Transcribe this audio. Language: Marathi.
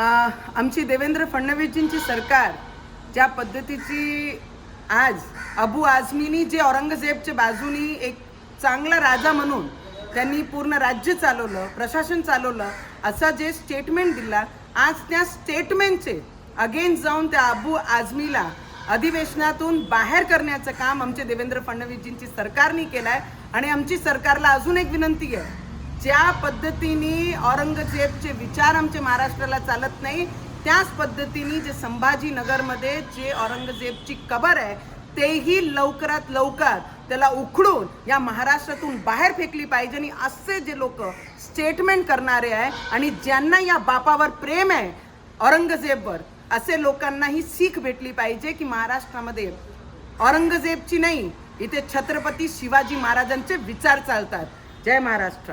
आमची देवेंद्र फडणवीसजींची सरकार ज्या पद्धतीची आज अबू आझमीनी जे औरंगजेबच्या बाजूनी एक चांगला राजा म्हणून त्यांनी पूर्ण राज्य चालवलं प्रशासन चालवलं असं जे स्टेटमेंट दिला आज त्या स्टेटमेंटचे अगेन्स्ट जाऊन त्या अबू आझमीला अधिवेशनातून बाहेर करण्याचं काम आमचे देवेंद्र फडणवीसजींची सरकारने केलं आहे आणि आमची सरकारला अजून एक विनंती आहे ज्या पद्धतीने औरंगजेबचे विचार आमच्या महाराष्ट्राला चालत नाही त्याच पद्धतीने जे संभाजीनगरमध्ये जे औरंगजेबची कबर आहे तेही लवकरात लवकर त्याला उखडून या महाराष्ट्रातून बाहेर फेकली पाहिजे आणि असे जे लोक स्टेटमेंट करणारे आहे आणि ज्यांना या बापावर प्रेम आहे औरंगजेबवर असे लोकांनाही सीख भेटली पाहिजे की महाराष्ट्रामध्ये औरंगजेबची नाही इथे छत्रपती शिवाजी महाराजांचे विचार चालतात. जय महाराष्ट्र.